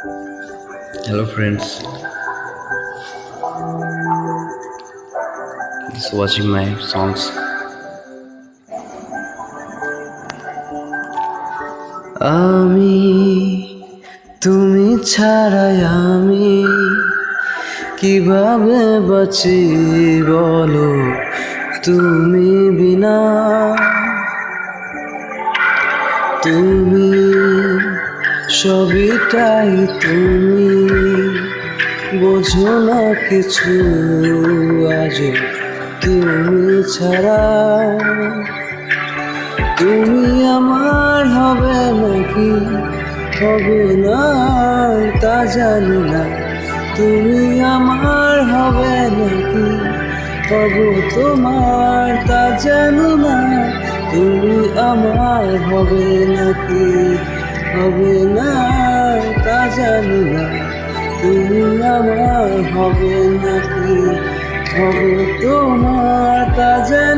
Hello, friends. Just watching my songs. আমি তুমি ছাড়াই আমি কীভাবে বাঁচি বলো তুমি বিনা তুমি সবিটাই তুমি। বোঝো না কিছু আজ তুমি ছাড়া। তুমি আমার হবে নাকি? হবে না, তা জানি না। তুমি আমার হবে নাকি? হব তোমার, তা জানি না। তুমি আমার হবে নাকি? হবে না তা জানি না। তুমি আমার হবে নাকি? হবে তোমার তা জানি